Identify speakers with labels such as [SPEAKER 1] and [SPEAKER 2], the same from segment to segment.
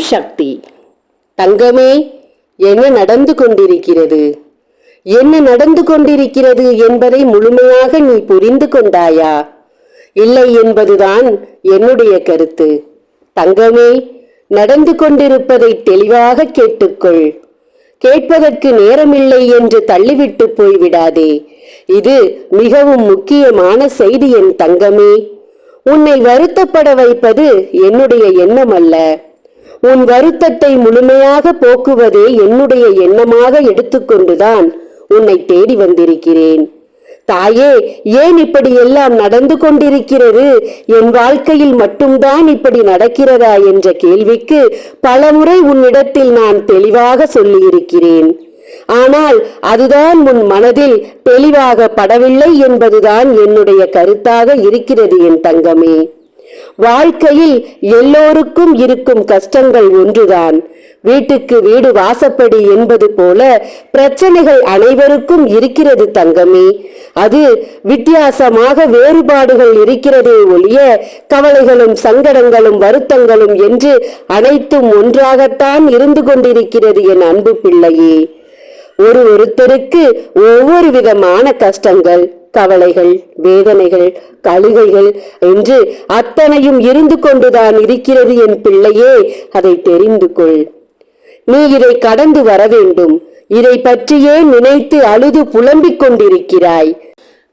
[SPEAKER 1] சக்தி. தங்கமே என்ன நடந்து கொண்டிருக்கிறது? என்ன நடந்து கொண்டிருக்கிறது என்பதை முழுமையாக நீ புரிந்து கொண்டாயா? இல்லை என்பதுதான் என்னுடைய கருத்து. தங்கமே நடந்து கொண்டிருப்பதை தெளிவாக கேட்டுக்கொள். கேட்பதற்கு நேரமில்லை என்று தள்ளிவிட்டு போய்விடாதே. இது மிகவும் முக்கியமான செய்தி என் தங்கமே. உன்னை வருத்தப்பட வைப்பது என்னுடைய எண்ணம் அல்ல உன் வருத்தத்தை முழுமையாக போக்குவதே என்னுடைய எண்ணமாக எடுத்துக்கொண்டுதான் உன்னை தேடி வந்திருக்கிறேன். தாயே ஏன் இப்படி எல்லாம் நடந்து கொண்டிருக்கிறது? என் வாழ்க்கையில் மட்டும்தான் இப்படி நடக்கிறதா என்ற கேள்விக்கு பலமுறை உன்னிடத்தில் நான் தெளிவாக சொல்லியிருக்கிறேன். ஆனால் அதுதான் உன் மனதில் தெளிவாக படவில்லை என்பதுதான் என்னுடைய கருத்தாக இருக்கிறது என் தங்கமே. வாழ்க்கையில் எல்லோருக்கும் இருக்கும் கஷ்டங்கள் ஒன்றுதான். வீட்டுக்கு வீடு வாசப்படி என்பது போல பிரச்சனைகள் அனைவருக்கும் இருக்கிறது தங்கமே. அது வித்தியாசமாக வேறுபாடுகள் இருக்கிறதே ஒழிய கவலைகளும் சங்கடங்களும் வருத்தங்களும் என்று அனைத்தும் ஒன்றாகத்தான் இருந்து கொண்டிருக்கிறது என் அன்பு பிள்ளையே. ஒரு ஒருத்தருக்கு ஒவ்வொரு விதமான கஷ்டங்கள். கவலைகள் வேதனைகள் கழுகைகள் என்று அத்தனையும் இருந்து கொண்டுதான் இருக்கிறது என் பிள்ளையே அதை தெரிந்து கொள். நீ இதை கடந்து வர வேண்டும். இதை பற்றியே நினைத்து அழுது புலம்பிக் கொண்டிருக்கிறாய்.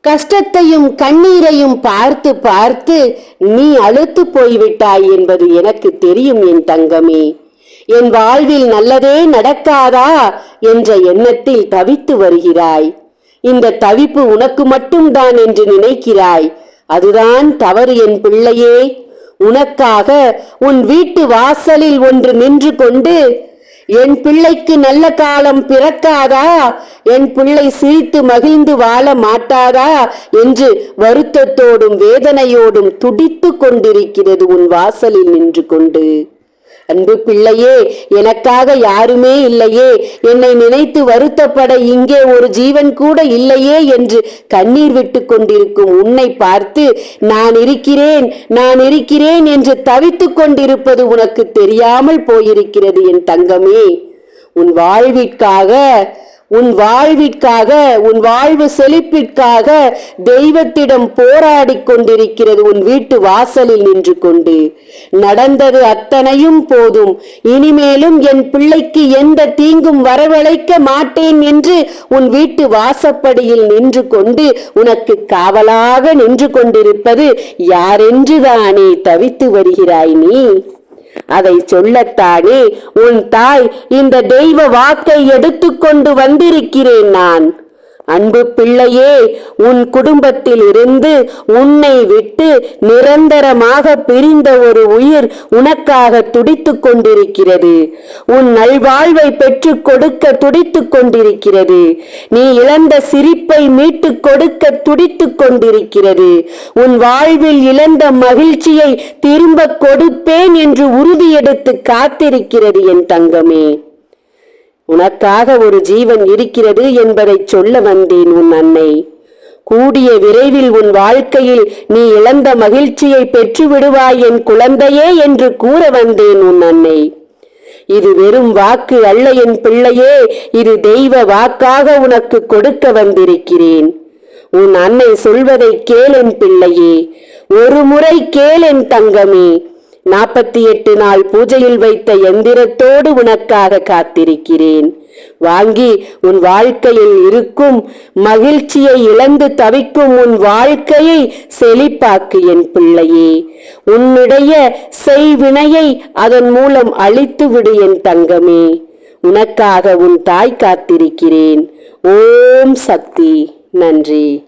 [SPEAKER 1] கஷ்டத்தையும் கண்ணீரையும் பார்த்து பார்த்து நீ அழுத்து போய்விட்டாய் என்பது எனக்கு தெரியும் என் தங்கமே. என் வாழ்வில் நல்லதே நடக்காதா என்ற எண்ணத்தில் தவித்து வருகிறாய். இந்த தவிப்பு உனக்கு மட்டும்தான் என்று நினைக்கிறாய். அதுதான் தவறு என் பிள்ளையே. உனக்காக உன் வீட்டு வாசலில் ஒன்று நின்று கொண்டு என் பிள்ளைக்கு நல்ல காலம் பிறக்காதா? என் பிள்ளை சிரித்து மகிழ்ந்து வாழ மாட்டாதா? என்று வருத்தத்தோடும் வேதனையோடும் துடித்து கொண்டிருக்கிறது உன் வாசலில் நின்று கொண்டு. அன்பு பிள்ளையே எனக்காக யாருமே இல்லையே. என்னை நினைத்து வருத்தப்பட இங்கே ஒரு ஜீவன் கூட இல்லையே என்று கண்ணீர் விட்டு கொண்டிருக்கும் உன்னை பார்த்து நான் இருக்கிறேன் நான் இருக்கிறேன் என்று தவித்துக் கொண்டிருப்பது உனக்கு தெரியாமல் போயிருக்கிறது என் தங்கமே. உன் வாழ்விற்காக உன் வாழ்விற்காக உன் வாழ்வு செழிப்பிற்காக தெய்வத்திடம் போராடி கொண்டிருக்கிறது உன் வீட்டு வாசலில் நின்று கொண்டு. நடந்தது அத்தனையும் போதும். இனிமேலும் என் பிள்ளைக்கு எந்த தீங்கும் வரவழைக்க மாட்டேன் என்று உன் வீட்டு வாசப்படியில் நின்று கொண்டு உனக்கு காவலாக நின்று கொண்டிருப்பது யாரென்றுதானே தவித்து வருகிறாய் நீ? அதை சொல்லத்தானே உன் தாய் இந்த தெய்வ வாக்கை எடுத்துக்கொண்டு வந்திருக்கிறேன் நான். அன்பு பிள்ளையே உன் குடும்பத்தில் இருந்து உன்னை விட்டு நிரந்தரமாக பிரிந்த ஒரு உயிர் உனக்காக துடித்துக் கொண்டிருக்கிறது. உன் நல்வாழ்வை பெற்றுக் கொடுக்க துடித்துக் கொண்டிருக்கிறது. நீ இழந்த சிரிப்பை மீட்டுக் கொடுக்க துடித்துக் கொண்டிருக்கிறது. உன் வாழ்வில் இழந்த மகிழ்ச்சியை திரும்ப கொடுப்பேன் என்று உறுதியெடுத்து காத்திருக்கிறது என் தங்கமே. உனக்காக ஒரு ஜீவன் இருக்கிறது என்பதை சொல்ல வந்தேன் உன் அன்னை. கூடிய விரைவில் உன் வாழ்க்கையில் நீ இழந்த மகிழ்ச்சியை பெற்று விடுவாய் என் குழந்தையே என்று கூற வந்தேன் உன் அன்னை. இது வெறும் வாக்கு அல்ல என் பிள்ளையே இது தெய்வ வாக்காக உனக்கு கொடுக்க வந்திருக்கிறேன். உன் அன்னை சொல்வதை கேளென் பிள்ளையே ஒரு முறை கேளென் தங்கமே. நாற்பத்தி எட்டு நாள் பூஜையில் வைத்த எந்திரத்தோடு உனக்காக காத்திருக்கிறேன். வாங்கி உன் வாழ்க்கையில் இருக்கும் மகிழ்ச்சியை இழந்து தவிக்கும் உன் வாழ்க்கையை செழிப்பாக்கு என் பிள்ளையே. உன்னுடைய செய்வினையை அதன் மூலம் அழித்து விடு என் தங்கமே. உனக்காக உன் தாய் காத்திருக்கிறேன். ஓம் சக்தி. நன்றி.